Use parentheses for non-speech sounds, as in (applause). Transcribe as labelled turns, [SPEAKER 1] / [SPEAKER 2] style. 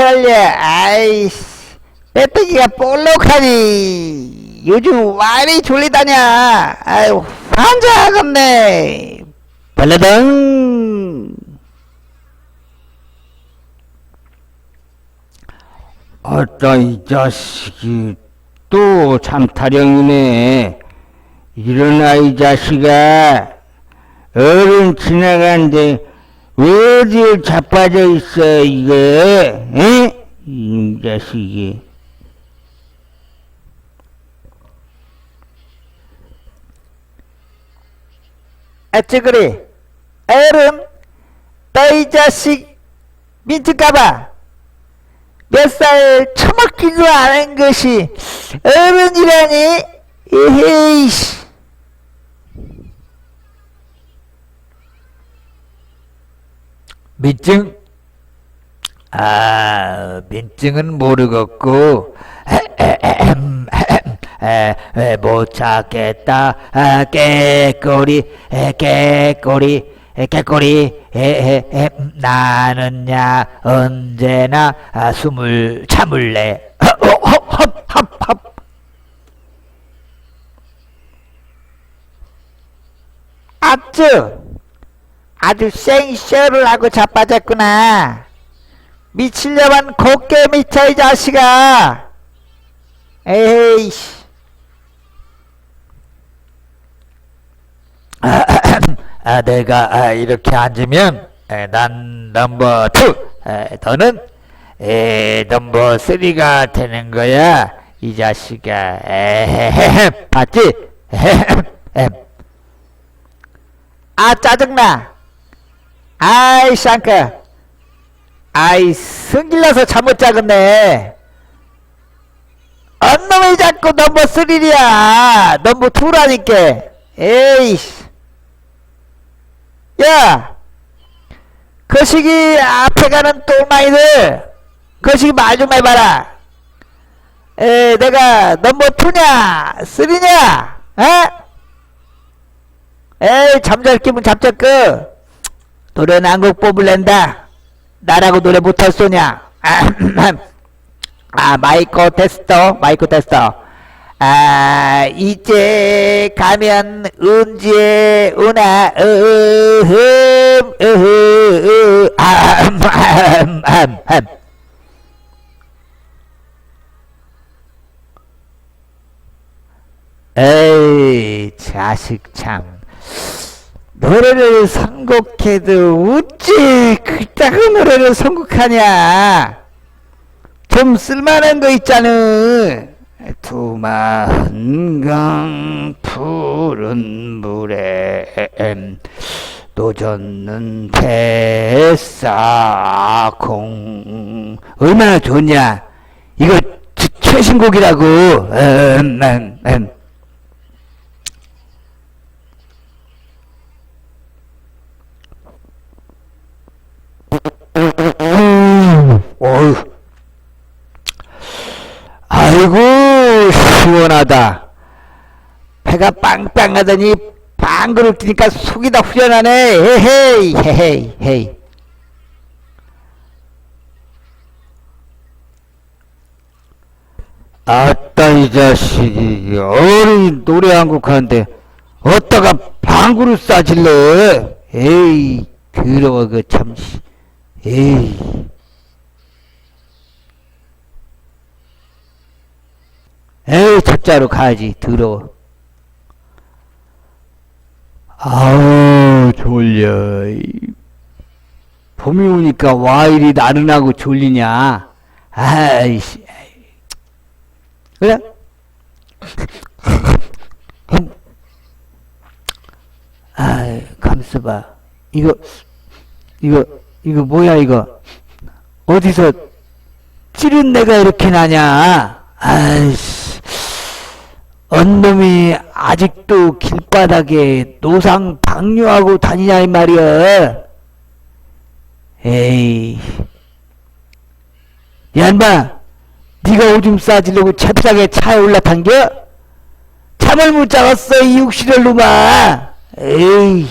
[SPEAKER 1] 철려 아이씨. 빼빼기가 볼록하니. 요즘 와이리 졸리다냐. 아유 환장하겠네. 벌레덩.
[SPEAKER 2] 아따 이 자식이 또 참타령이네. 일어나 이 자식아. 어른 지나가는데 왜 어디에 자빠져 있어 이거? 에? 이 자식이.
[SPEAKER 1] 어찌 그리 어른 너이 자식 민트가봐 몇 살 처먹지도 않은 것이 어른이라니 에헤이씨 민증? 아, 민증은 모르겠고, 못 찾겠다, 아, 깨꼬리, 에, 깨꼬리, 에, 깨꼬리, 나는야, 언제나 아, 숨을 참을래. 헙헙헙헙. 아쭈! 아주 생쇼를 하고 자빠졌구나. 미칠려만 곱게 미쳐 이 자식아. 에이씨. (clears throat) 아, 내가 아, 이렇게 앉으면 에, 난 넘버 투, 에, 너는 에, 넘버 쓰리가 되는 거야. 이 자식아. 에헤헤, 봤지? 에헤헤. 아 짜증나. 아이 샹크. 아이 승질나서 잠 못 자겠네. 언놈이 자꾸 넘버 쓰리야. 넘버 투라니까. 에이씨. 야. 거시기 앞에 가는 똘마이들. 거시기 말 좀 해봐라. 에 내가 넘버 투냐 쓰리냐? 어? 에이 잠잘 끼면 잠자끄 노래는 한곡 뽑을랜다. 나라고 노래 못할 소냐? 아 (clears throat) 마이크 테스터 마이크 테스터. 아 이제 가면 은지에 오나 으흠 으흠 아흠. 에이 자식 참 노래를 선곡해도 어찌 그따구 노래를 선곡하냐? 좀 쓸만한 거 있잖아. 두만강 푸른 물에 노젓는 뱃사공. 얼마나 좋냐? 이거 최- 최신곡이라고. 음, 음, 음. 어휴. 아이고, 시원하다. 배가 빵빵하더니 방구를 뛰니까 속이 다 후련하네. 헤헤이, 헤헤이, 헤이. 아따, 이 자식이. 어른이 노래 한 곡 하는데, 어디다가 방구를 싸질러. 에이, 더러워, 그 참. 씨. 에이. 에이, 첫자로 가야지. 더러워. 아우, 졸려. 이. 봄이 오니까 와 이리 나른하고 졸리냐. 아이씨. 그래? (laughs) 아이, 감싸봐. 이거, 이거, 이거 뭐야, 이거? 어디서 찌른 내가 이렇게 나냐? 아이씨. 언놈이 아직도 길바닥에 노상 방류하고 다니냐, 이 말이야. 에이. 얀바, 네가 오줌 싸지려고 잽싸게 차에 올라탄겨? 잠을 못 자겠어, 이 육실을 놈아. 에이.